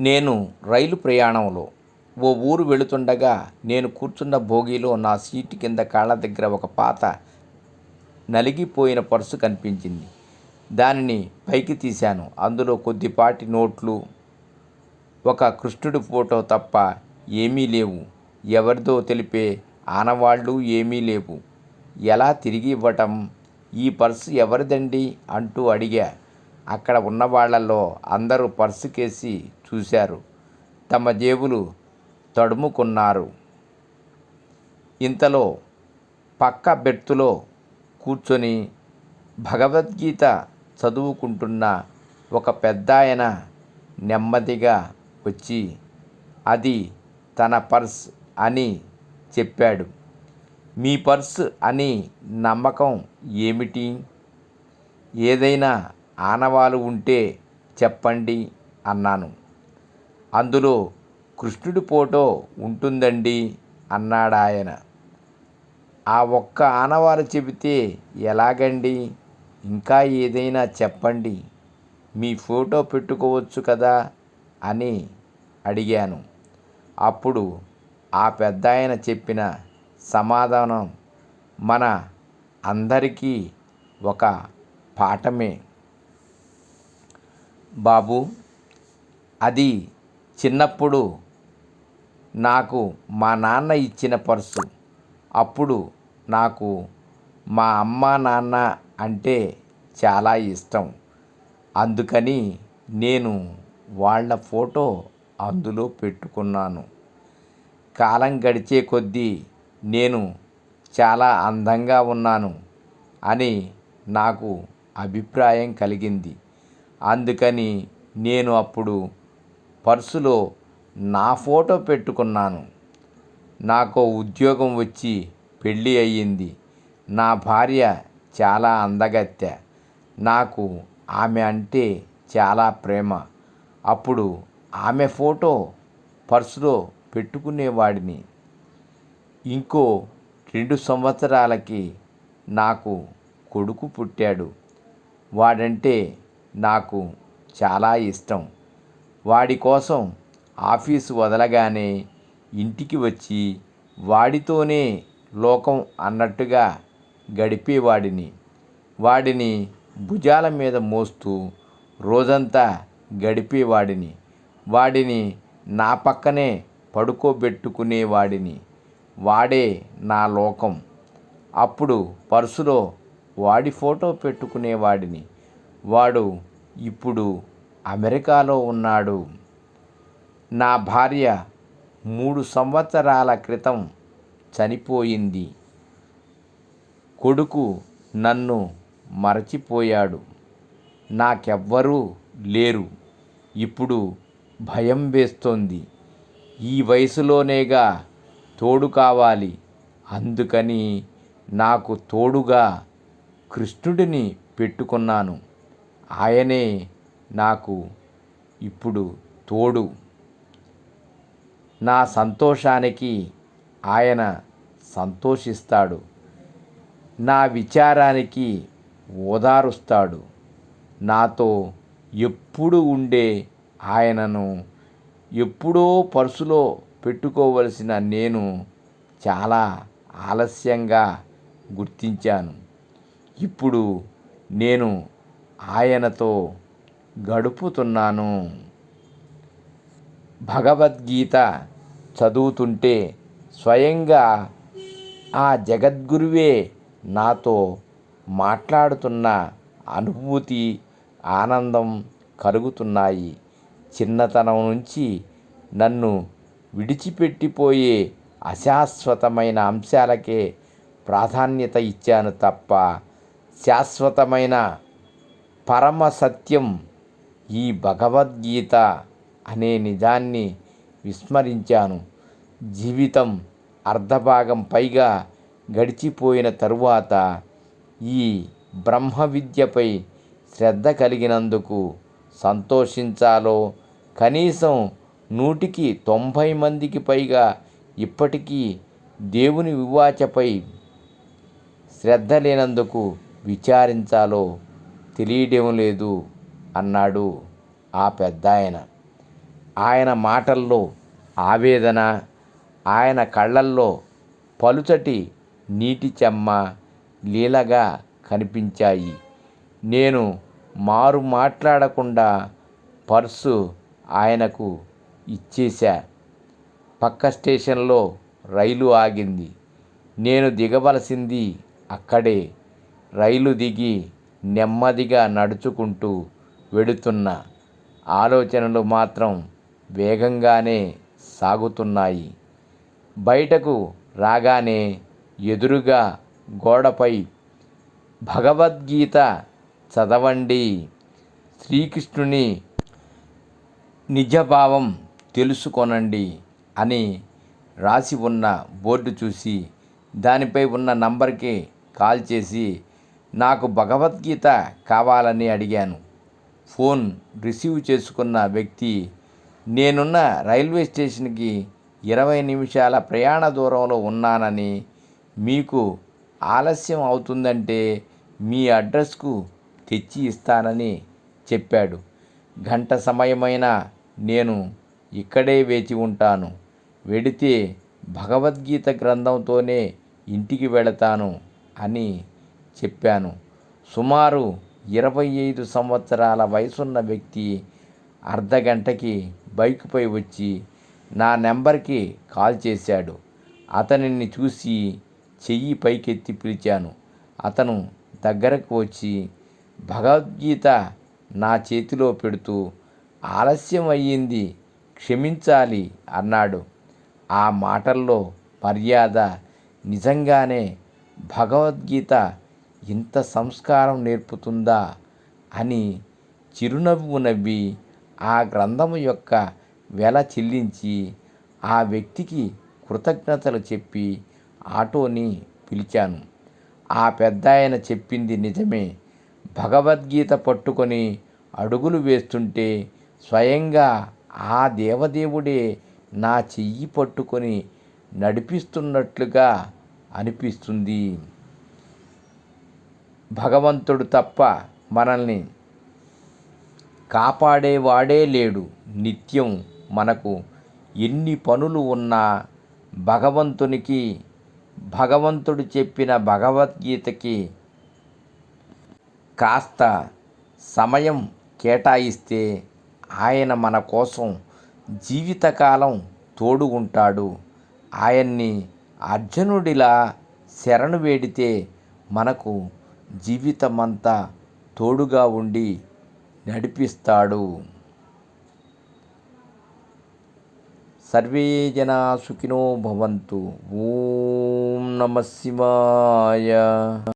నేను రైలు ప్రయాణంలో ఓ ఊరు వెళుతుండగా నేను కూర్చున్న బోగీలో నా సీటు కింద కాళ్ళ దగ్గర ఒక పాత నలిగిపోయిన పర్సు కనిపించింది. దానిని పైకి తీశాను. అందులో కొద్దిపాటి నోట్లు ఒక కృష్ణుడి ఫోటో తప్ప ఏమీ లేవు. ఎవరిదో తెలిపే ఆనవాళ్ళు ఏమీ లేవు. ఎలా తిరిగి ఇవ్వటం? ఈ పర్సు ఎవరిదండి? అంటూ అడిగా. అక్కడ ఉన్న వాళ్ళల్లో అందరూ పర్సు కేసి చూశారు. తమ జేబులు తడుముకున్నారు. ఇంతలో పక్క బెర్తులో కూర్చొని భగవద్గీత చదువుకుంటున్న ఒక పెద్దాయన నెమ్మదిగా వచ్చి అది తన పర్స్ అని చెప్పాడు. మీ పర్స్ అని నమ్మకం ఏమిటి? ఏదైనా ఆనవాలు ఉంటే చెప్పండి అన్నాను. అందులో కృష్ణుడి ఫోటో ఉంటుందండి అన్నాడాయన ఆ ఒక్క ఆనవాలు చెబితే ఎలాగండి? ఇంకా ఏదైనా చెప్పండి. మీ ఫోటో పెట్టుకోవచ్చు కదా అని అడిగాను. అప్పుడు ఆ పెద్దాయన చెప్పిన సమాధానం మన అందరికీ ఒక పాఠమే. బాబు అది చిన్నప్పుడు నాకు మా నాన్న ఇచ్చిన పర్సు. అప్పుడు నాకు మా అమ్మ నాన్న అంటే చాలా ఇష్టం. అందుకని నేను వాళ్ళ ఫోటో అందులో పెట్టుకున్నాను. కాలం గడిచే కొద్దీ నేను చాలా అందంగా ఉన్నాను అని నాకు అభిప్రాయం కలిగింది. అందుకని నేను అప్పుడు పర్సులో నా ఫోటో పెట్టుకున్నాను. నాకు ఉద్యోగం వచ్చి పెళ్ళి అయ్యింది. నా భార్య చాలా అందగత్తె. నాకు ఆమె అంటే చాలా ప్రేమ. అప్పుడు ఆమె ఫోటో పర్సులో పెట్టుకునేవాడిని. ఇంకో రెండు సంవత్సరాలకి నాకు కొడుకు పుట్టాడు. వాడంటే నాకు చాలా ఇష్టం. వాడి కోసం ఆఫీసు వదలగానే ఇంటికి వచ్చి వాడితోనే లోకం అన్నట్టుగా గడిపేవాడిని. వాడిని భుజాల మీద మోస్తూ రోజంతా గడిపేవాడిని. వాడిని నా పక్కనే పడుకోబెట్టుకునేవాడిని. వాడే నా లోకం. అప్పుడు పర్సులో వాడి ఫోటో పెట్టుకునేవాడిని. వాడు ఇప్పుడు అమెరికాలో ఉన్నాడు. నా భార్య మూడు సంవత్సరాల క్రితం చనిపోయింది. కొడుకు నన్ను మరచిపోయాడు. నాకెవ్వరూ లేరు. ఇప్పుడు భయం వేస్తోంది. ఈ వయసులోనేగా తోడు కావాలి. అందుకని నాకు తోడుగా కృష్ణుడిని పెట్టుకున్నాను. ఆయనే నాకు ఇప్పుడు తోడు. నా సంతోషానికి ఆయన సంతోషిస్తాడు. నా విచారానికి ఓదారుస్తాడు. నాతో ఎప్పుడు ఉండే ఆయనను ఎప్పుడో పర్సులో పెట్టుకోవలసిన నేను చాలా ఆలస్యంగా గుర్తించాను. ఇప్పుడు నేను ఆయనతో గడుపుతున్నాను. భగవద్గీత చదువుతుంటే స్వయంగా ఆ జగద్గురువే నాతో మాట్లాడుతున్న అనుభూతి ఆనందం కలుగుతున్నాయి. చిన్నతనం నుంచి నన్ను విడిచిపెట్టిపోయే అశాశ్వతమైన అంశాలకే ప్రాధాన్యత ఇచ్చాను తప్ప శాశ్వతమైన పరమ సత్యం ఈ భగవద్గీత అనే నిజాన్ని విస్మరించాను. జీవితం అర్ధభాగం పైగా గడిచిపోయిన తరువాత ఈ బ్రహ్మ విద్యపై శ్రద్ధ కలిగినందుకు సంతోషించాలో కనీసం నూటికి తొంభై మందికి పైగా ఇప్పటికీ దేవుని వివాచపై శ్రద్ధ లేనందుకు విచారించాలో తెలియడం లేదు. అన్నాడు ఆ పెద్దాయన. ఆయన మాటల్లో ఆవేదన ఆయన కళ్ళల్లో పలుచటి నీటి చెమ్మ లీలగా కనిపించాయి. నేను మారు మాట్లాడకుండా పర్సు ఆయనకు ఇచ్చేశా. పక్క స్టేషన్లో రైలు ఆగింది. నేను దిగవలసింది అక్కడే. రైలు దిగి నెమ్మదిగా నడుచుకుంటూ వెడుతున్న ఆలోచనలు మాత్రం వేగంగానే సాగుతున్నాయి. బయటకు రాగానే ఎదురుగా గోడపై భగవద్గీత చదవండి. శ్రీకృష్ణుని నిజభావం తెలుసుకొనండి అని రాసి ఉన్న బోర్డు చూసి దానిపై ఉన్న నంబర్కి కాల్ చేసి నాకు భగవద్గీత కావాలని అడిగాను. ఫోన్ రిసీవ్ చేసుకున్న వ్యక్తి నేనున్న రైల్వే స్టేషన్కి ఇరవై నిమిషాల ప్రయాణ దూరంలో ఉన్నానని మీకు ఆలస్యం అవుతుందంటే మీ అడ్రస్కు తెచ్చి ఇస్తానని చెప్పాడు. గంట సమయమైనా నేను ఇక్కడే వేచి ఉంటాను. వెడితే భగవద్గీత గ్రంథంతోనే ఇంటికి వెళతాను అని చెప్పాను. సుమారు ఇరవై ఐదు సంవత్సరాల వయసున్న వ్యక్తి అర్ధగంటకి బైక్పై వచ్చి నా నెంబర్కి కాల్ చేశాడు. అతనిని చూసి చెయ్యి పైకెత్తి పిలిచాను. అతను దగ్గరకు వచ్చి భగవద్గీత నా చేతిలో పెడుతూ ఆలస్యం అయ్యింది క్షమించాలి అన్నాడు. ఆ మాటల్లో మర్యాద నిజంగానే భగవద్గీత ఇంత సంస్కారం నేర్పుతుందా అని చిరునవ్వు నవ్వి ఆ గ్రంథము యొక్క వెల చెల్లించి ఆ వ్యక్తికి కృతజ్ఞతలు చెప్పి ఆటోని పిలిచాను. ఆ పెద్దాయన చెప్పింది నిజమే. భగవద్గీత పట్టుకొని అడుగులు వేస్తుంటే స్వయంగా ఆ దేవదేవుడే నా చెయ్యి పట్టుకొని నడిపిస్తున్నట్లుగా అనిపిస్తుంది. భగవంతుడు తప్ప మనల్ని కాపాడేవాడే లేడు. నిత్యం మనకు ఎన్ని పనులు ఉన్నా భగవంతునికి భగవంతుడు చెప్పిన భగవద్గీతకి కాస్త సమయం కేటాయిస్తే ఆయన మన కోసం జీవితకాలం తోడు ఉంటాడు. ఆయన్ని అర్జునుడిలా శరణు వేడితే మనకు జీవితమంతా తోడుగా ఉండి నడిపిస్తాడు. సర్వే జనా సుఖినో భవంతు. ఓం నమ శివాయ.